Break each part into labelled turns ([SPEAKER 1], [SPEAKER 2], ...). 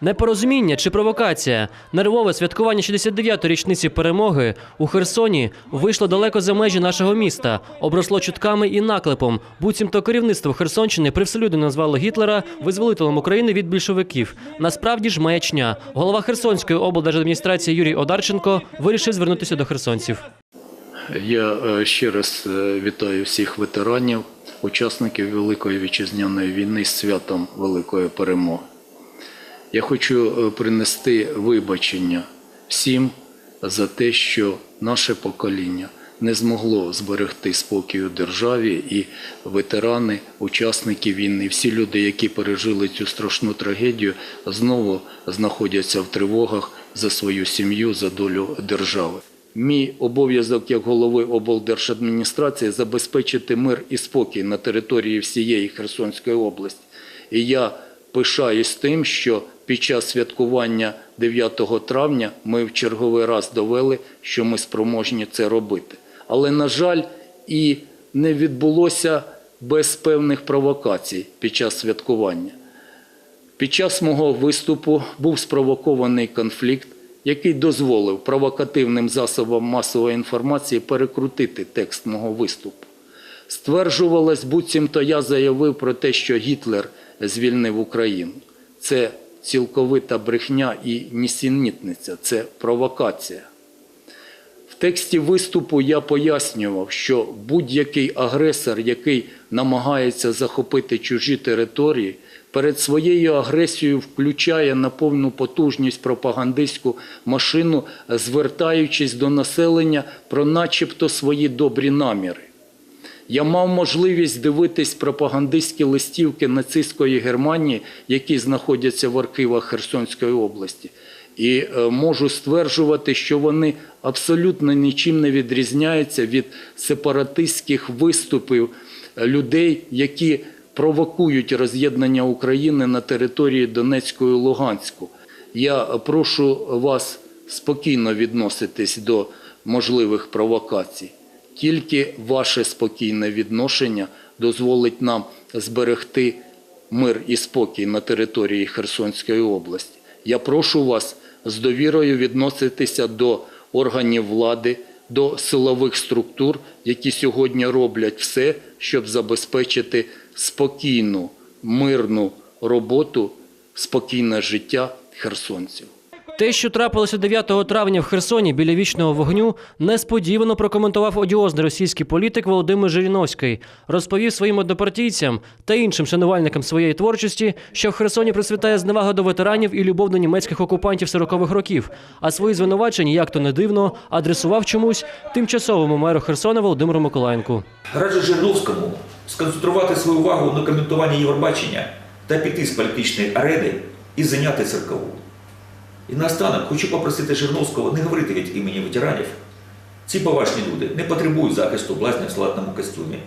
[SPEAKER 1] Непорозуміння чи провокація. Нервове святкування 69-ї річниці перемоги у Херсоні вийшло далеко за межі нашого міста, обросло чутками і наклепом. Буцімто керівництво Херсонщини привселюдно назвало Гітлера визволителем України від більшовиків. Насправді ж маячня. Голова Херсонської облдержадміністрації Юрій Одарченко вирішив звернутися до херсонців.
[SPEAKER 2] Я е, ще раз е, вітаю всіх ветеранів, учасників Великої вітчизняної війни з святом Великої перемоги. Я хочу е, принести вибачення всім за те, що наше покоління не змогло зберегти спокій у державі, і ветерани, учасники війни, всі люди, які пережили цю страшну трагедію, знову знаходяться в тривогах за свою сім'ю, за долю держави. Мій обов'язок як голови облдержадміністрації забезпечити мир і спокій на території всієї Херсонської області. І я пишаюсь тим, що під час святкування 9 травня ми в черговий раз довели, що ми спроможні це робити. Але, на жаль, і не відбулося без певних провокацій під час святкування. Під час мого виступу був спровокований конфлікт, який дозволив провокативним засобам масової інформації перекрутити текст мого виступу. Стверджувалось, буцімто я заявив про те, що Гітлер звільнив Україну. Це цілковита брехня і нісенітниця, це провокація. В тексті виступу я пояснював, що будь-який агресор, який намагається захопити чужі території, перед своєю агресією включає на повну потужність пропагандистську машину, звертаючись до населення про начебто свої добрі наміри. Я мав можливість дивитись пропагандистські листівки нацистської Германії, які знаходяться в архівах Херсонської області. І е, можу стверджувати, що вони абсолютно нічим не відрізняються від сепаратистських виступів е, людей, які провокують роз'єднання України на території Донецької і Луганську. Я прошу вас спокійно відноситись до можливих провокацій. Тільки ваше спокійне відношення дозволить нам зберегти мир і спокій на території Херсонської області. Я прошу вас з довірою відноситися до органів влади, до силових структур, які сьогодні роблять все, щоб забезпечити спокійну, мирну роботу, спокійне життя херсонців.
[SPEAKER 1] Те, що трапилося 9 травня в Херсоні біля вічного вогню, несподівано прокоментував одіозний російський політик Володимир Жириновський. Розповів своїм однопартійцям та іншим шанувальникам своєї творчості, що в Херсоні процвітає зневага до ветеранів і любов до німецьких окупантів 40-х років. А свої звинувачення, як то не дивно, адресував чомусь тимчасовому меру Херсона Володимиру Миколаєнку.
[SPEAKER 3] Раджу Жирновському сконцентрувати свою увагу на коментуванні Євробачення та піти з політичної арени і зайняти церкову. І наостанок хочу попросити Жирновського не говорити від імені ветеранів. Ці поважні люди не потребують захисту блазня в салатному костюмі,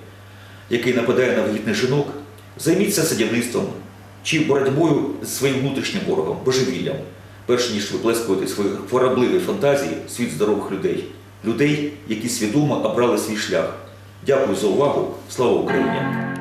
[SPEAKER 3] який нападає на вагітних жінок. Займіться садівництвом чи боротьбою з своїм внутрішнім ворогом, божевіллям, перш ніж виплескувати свої хворобливі фантазії світ здорових людей, людей, які свідомо обрали свій шлях. Дякую за увагу. Слава Україні!